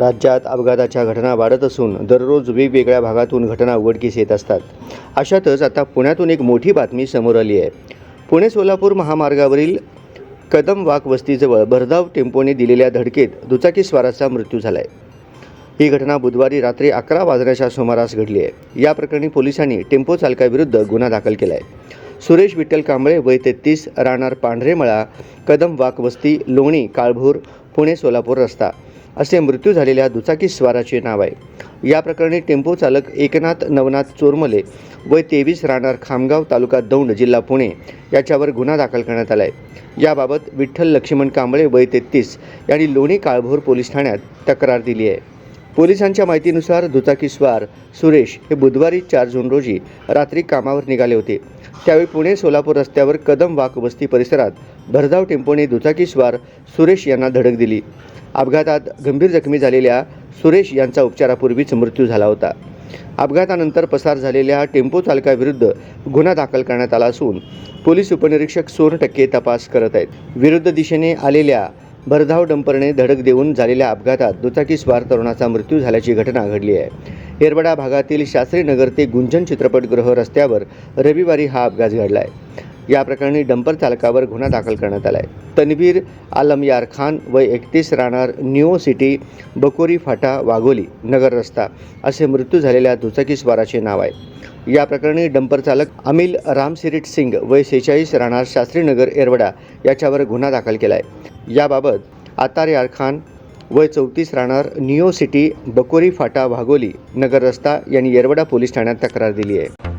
राज्यात अपघाताच्या घटना वाढत असून दररोज वेगवेगळ्या भागातून घटना उघडकीस येत असतात. अशातच आता पुण्यातून एक मोठी बातमी समोर आली आहे. पुणे सोलापूर महामार्गावरील कदम वाक वस्तीजवळ भरधाव टेम्पोने दिलेल्या धडकेत दुचाकीस्वाराचा मृत्यू झाला आहे ही घटना बुधवारी रात्री अकरा वाजण्याच्या सुमारास घडली आहे. या प्रकरणी पोलिसांनी टेम्पो चालकाविरुद्ध गुन्हा दाखल केला आहे सुरेश विठ्ठल कांबळे वय तेहतीस राहणार पांढरेमळा कदम वाक वस्ती लोणी काळभोर पुणे सोलापूर रस्ता. असे मृत्यू झालेल्या दुचाकीस्वाराचे नाव आहे. या प्रकरणी टेम्पो चालक एकनाथ नवनाथ चोरमले वय तेवीस राहणार खामगाव तालुका दौंड जिल्हा पुणे याच्यावर गुन्हा दाखल करण्यात आला आहे याबाबत विठ्ठल लक्ष्मण कांबळे वय तेहतीस यांनी लोणी काळभोर पोलीस ठाण्यात तक्रार दिली आहे. पोलिसांच्या माहितीनुसार दुचाकीस्वार सुरेश हे बुधवारी चार जून रोजी रात्री कामावर निघाले होते. त्यावेळी पुणे सोलापूर रस्त्यावर कदम वाक वस्ती परिसरात भरधाव टेम्पोने दुचाकीस्वार सुरेश यांना धडक दिली. अपघातात गंभीर जखमी झालेल्या सुरेश यांचा उपचारापूर्वीच मृत्यू झाला होता. अपघातानंतर पसार झालेल्या टेम्पो चालकाविरुद्ध गुन्हा दाखल करण्यात आला असून पोलीस उपनिरीक्षक सोन टक्के तपास करत आहेत. विरुद्ध दिशेने आलेल्या भरधाव डंपरने धडक देऊन झालेल्या अपघातात दुचाकीस्वार तरुणाचा मृत्यू झाल्याची घटना घडली आहे. येरवडा भागातील शास्त्री नगर ते गुंजन चित्रपटगृह रस्त्यावर रविवारी हा अपघात घडला आहे या प्रकरणी डंपर चालकावर गुन्हा दाखल करण्यात आला आहे तनवीर आलम यार खान वय एकतीस राहणार न्यू सिटी बकोरी फाटा वाघोली नगर रस्ता असे मृत्यू झालेल्या दुचाकीस्वाराचे नाव आहे. या प्रकरणी डंपर चालक अमिल रामसिरीट सिंग वय सेहेचाळीस राहणार शास्त्रीनगर येरवडा याच्यावर गुन्हा दाखल केला आहे याबाबत आतार यार खान वय चौतीस राहणार नियो सिटी बकोरी फाटा वाघोली नगर रस्ता यांनी येरवडा पोलीस ठाण्यात तक्रार दिली आहे.